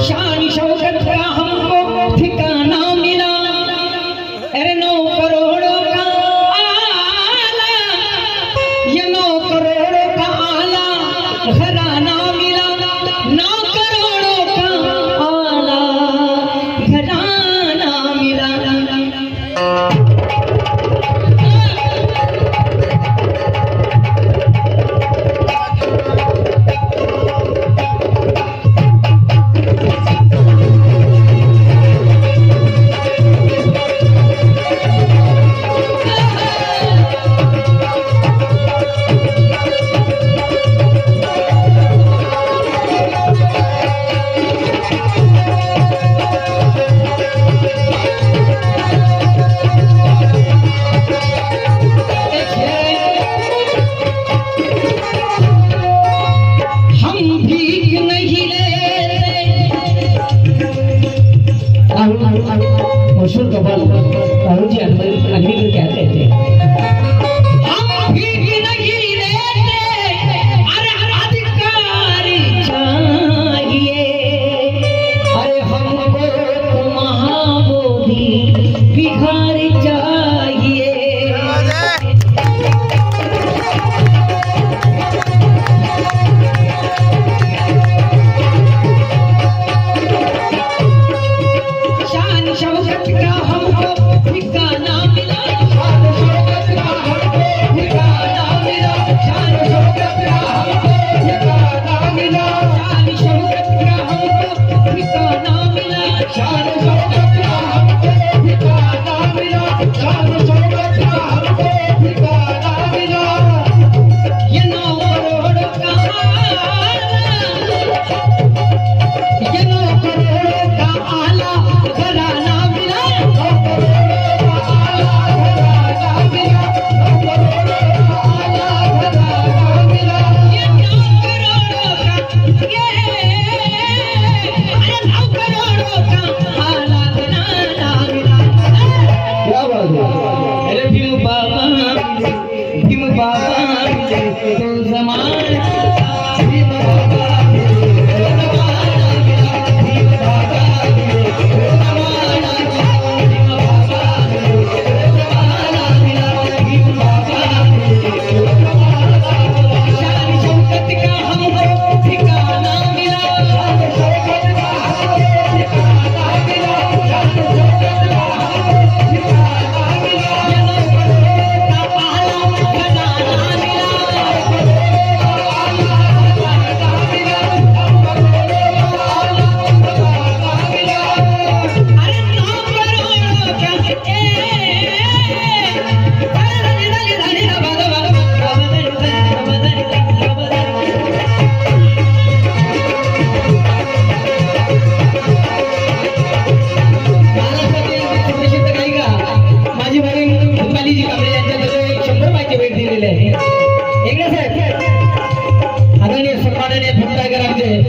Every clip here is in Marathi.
下你首的开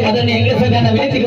ಅದನ್ನು ಎದುರಿಸಲು ನನ್ನ ವಿನಂತಿ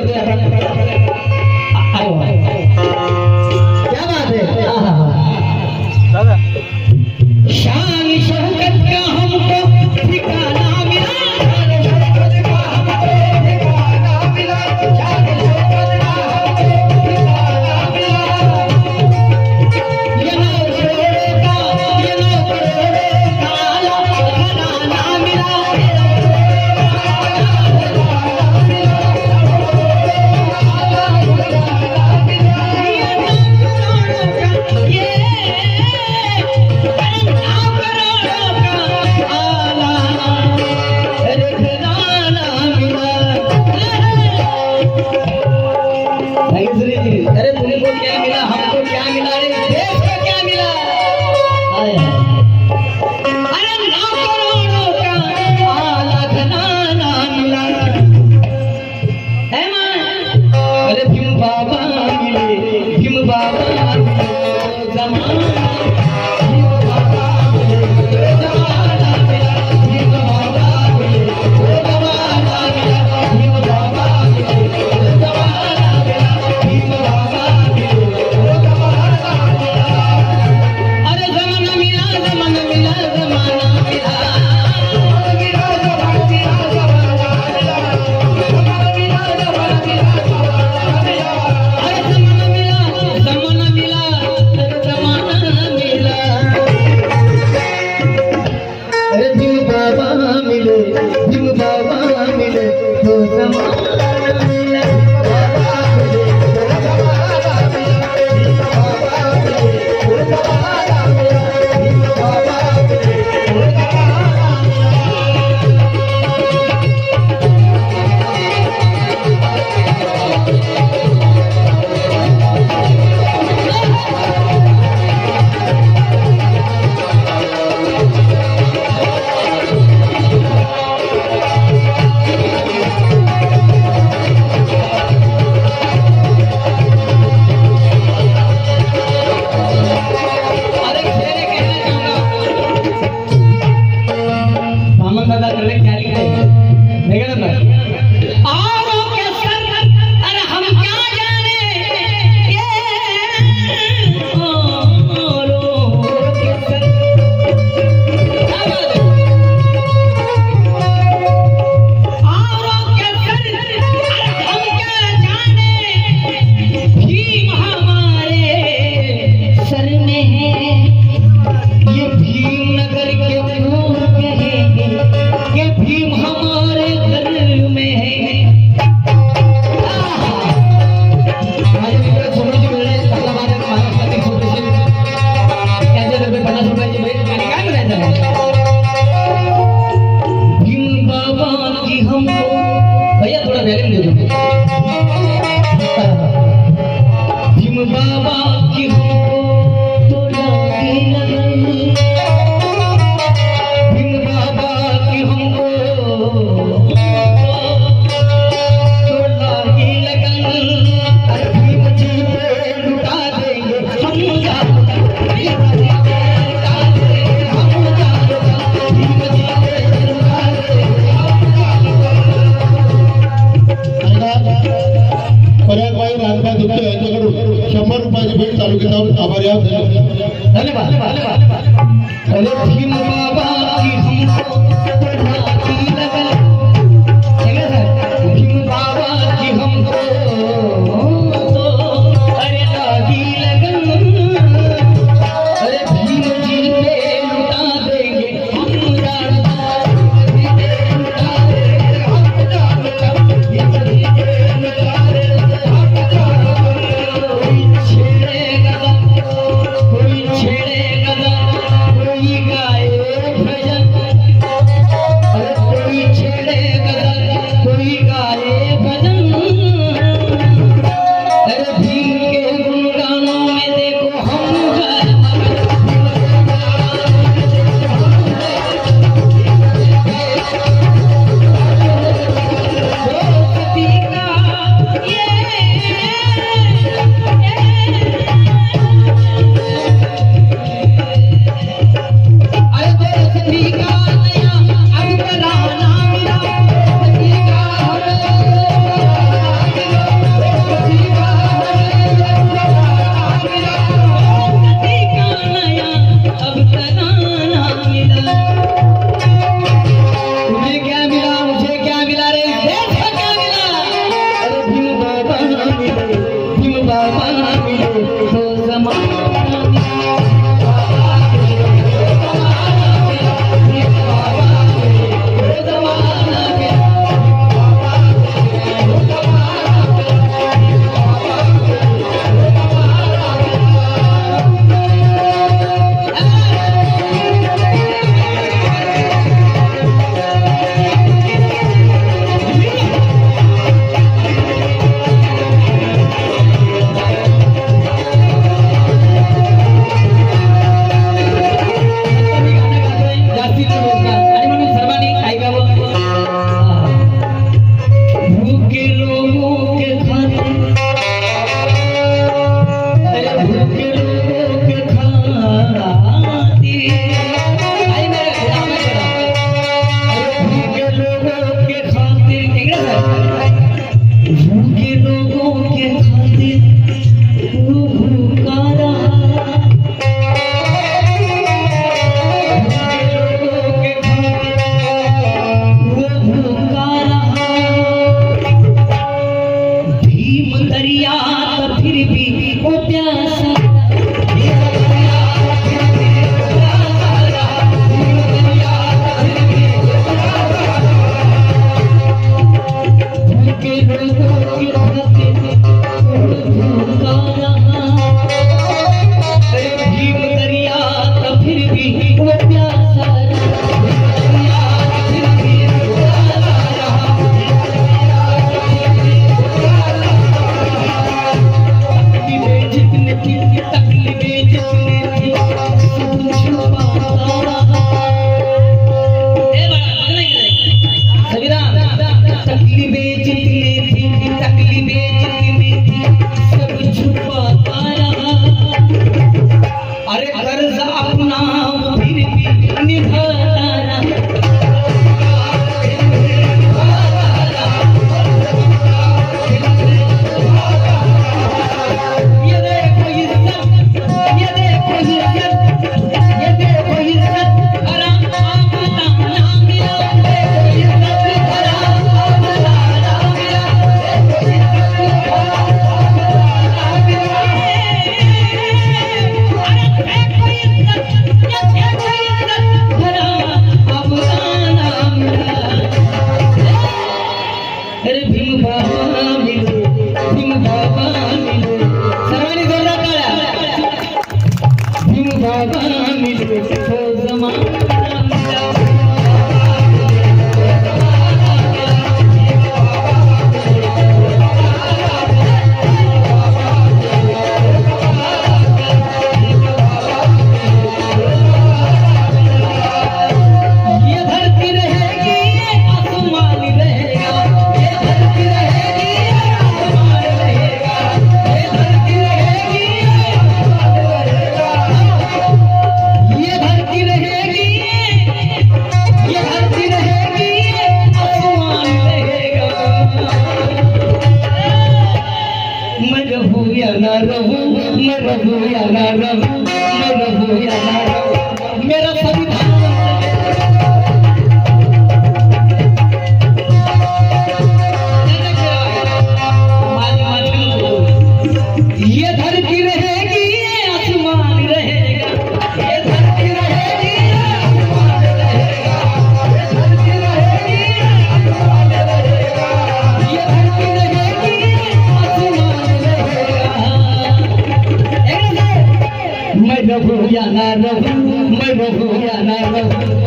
रघु या ना रघु मैं रघु या ना रघु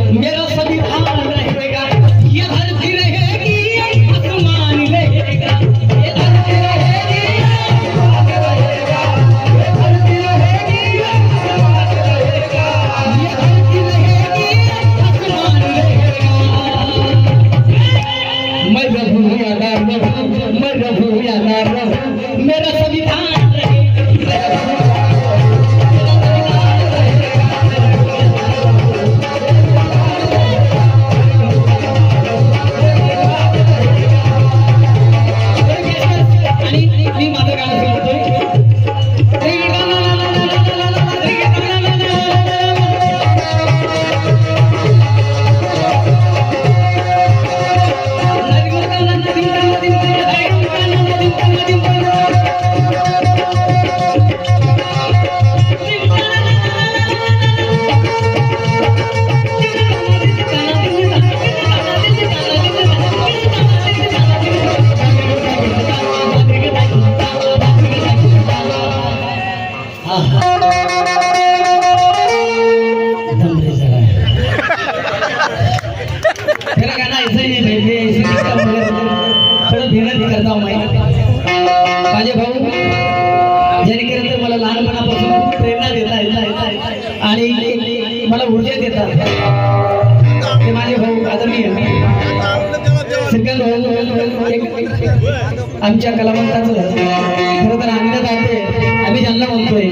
आमच्या कलावंताचं. खरं तर आनंद आहे आम्ही ज्यांना म्हणतोय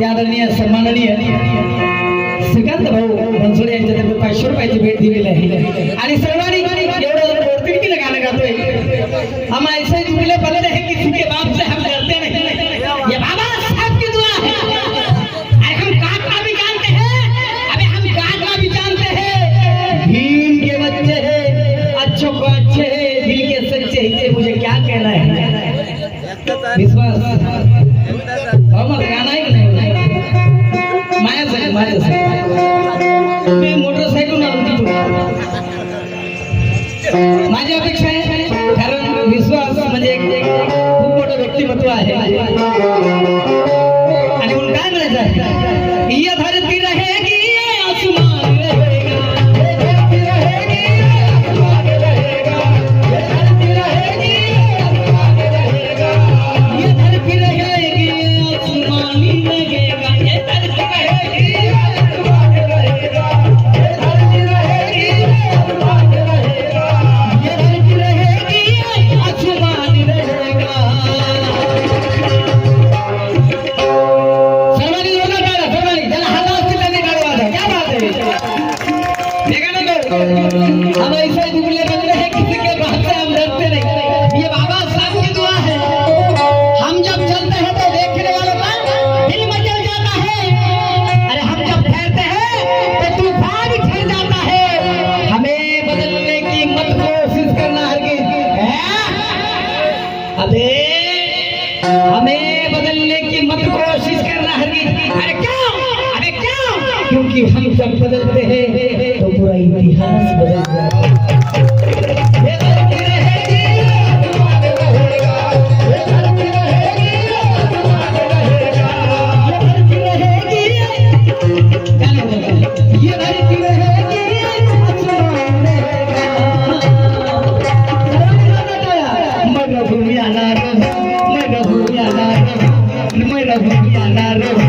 ते आदरणीय सन्माननीय श्रीकांत भाऊ बनसोडे यांच्यातर्फे पाचशे रुपयाची भेट दिलेली आहे. आणि सर्वांनी एवढं गाणं गातोय. आम्हाला ગાના માયા મારે कोशिश करना हर के हमें बदलने की मत कोशिश करना हर अरे क्यों? अरे क्यों? क्योंकि हम जब बदलते हैं तो पूरा इतिहास बदल जाता है। मरहू आला रे मरहू आला रे.